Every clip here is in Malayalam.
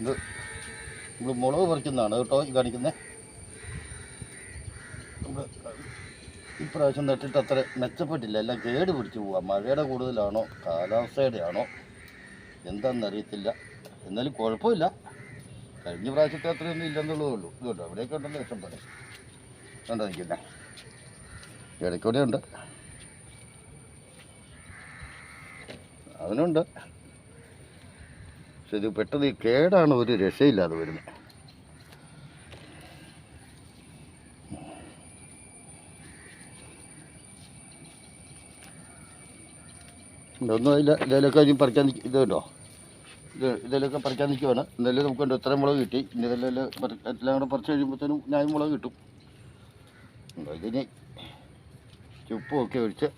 ഇത് നമ്മൾ മുളക് പറിക്കുന്നതാണ് കേട്ടോ ഈ കാണിക്കുന്നത് നമ്മൾ ഇപ്രാവശ്യം നട്ടിട്ട് അത്ര മെച്ചപ്പെട്ടില്ല. എല്ലാം കേട് പിടിച്ചു പോവാം. മഴയുടെ കൂടുതലാണോ? കാലാവസ്ഥയുടെ ആണോ എന്താണെന്നറിയത്തില്ല എന്നാലും കുഴപ്പമില്ല. കഴിഞ്ഞ പ്രാവശ്യത്തെ അത്രയൊന്നും ഇല്ലെന്നുള്ളതേ ഉള്ളൂ. കേട്ടോ അവിടെയൊക്കെ ഉണ്ടല്ലോ ഇഷ്ടം പോലെ. കണ്ടോ നിൽക്കുന്നേ? ഇടയ്ക്കൂടെ ഉണ്ട്. അതിനുണ്ട്. പക്ഷെ ഇത് പെട്ടെന്ന് ഈ കേടാണ് ഒരു രക്ഷയില്ലാതെ വരുന്നത് ഇതൊന്നും അതിൽ ഇതിലൊക്കെ ഇനി പറിക്കാൻ നിൽക്കും ഇത് കേട്ടോ ഇത് ഇതിലൊക്കെ പറിക്കാൻ നിൽക്കുവാണ് ഇന്നലെ നമുക്ക് ഉണ്ട് ഇത്രയും മുളക് കിട്ടി. ഇനി ഇതെല്ലാം എല്ലാം കൂടെ പറിച്ച് കഴിയുമ്പോഴത്തേനും ഞാൻ മുളക് കിട്ടും. ഇതിന് ചുപ്പുമൊക്കെ ഒഴിച്ച്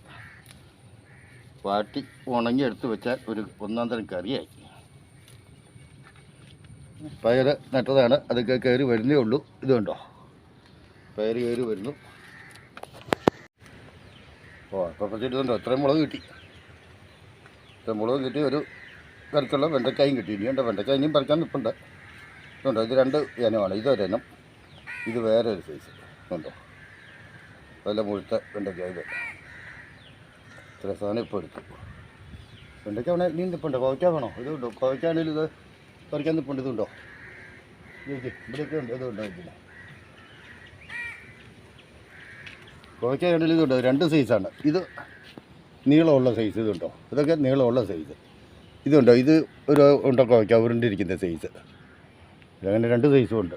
വാട്ടി ഉണങ്ങി എടുത്ത് വെച്ചാൽ ഒരു ഒന്നാം തരം കറിയായി. പയർ നട്ടതാണ്. അതൊക്കെ കയറി വരുന്നേ ഉള്ളൂ. ഇതുണ്ടോ കണ്ടോ? പയർ കയറി വരുന്നു. ഓ അപ്പോൾ പറിച്ചിട്ടുണ്ടോ ഇത്രയും മുളക് കിട്ടി. ഇത്രയും മുളക് കിട്ടി. ഒരു കറിക്കുള്ള വെണ്ടക്കായും കിട്ടി. ഇനി ഉണ്ട് വെണ്ടക്കായ ഇനിയും പറിക്കാൻ നിൽപ്പുണ്ട് ഇതുണ്ടോ? ഇത് രണ്ട് ഇനമാണ് ഇതൊരെണ്ണം ഇത് വേറെ ഒരു സൈസ് ഉണ്ടോ നല്ല മുഴുത്ത വെണ്ടക്കായ ഇത്. ഇത്ര സാധനം ഇപ്പോൾ എടുത്തു. വെണ്ടയ്ക്ക വേണേ നീ നിൽപ്പുണ്ടോ കോവയ്ക്ക വേണോ? ഇത് കോവയ്ക്കാണെങ്കിലും ഇത് പറിക്കാൻ നിൽപ്പുണ്ട് ഇതുണ്ടോ? ഇവിടെയൊക്കെ ഉണ്ട് ഇതുണ്ടോ? ഇതില്ല കോവയ്ക്ക രണ്ടിൽ ഇതുണ്ടോ രണ്ട് സൈസാണ് ഇത് നീളമുള്ള സൈസ് ഇതുണ്ടോ? ഇതൊക്കെ നീളമുള്ള സൈസ് ഇതുണ്ടോ? ഇത് ഒരു ഉണ്ടോ? കോവയ്ക്ക ഉരുണ്ടിരിക്കുന്ന സൈസ് അങ്ങനെ രണ്ട് സൈസും ഉണ്ട്.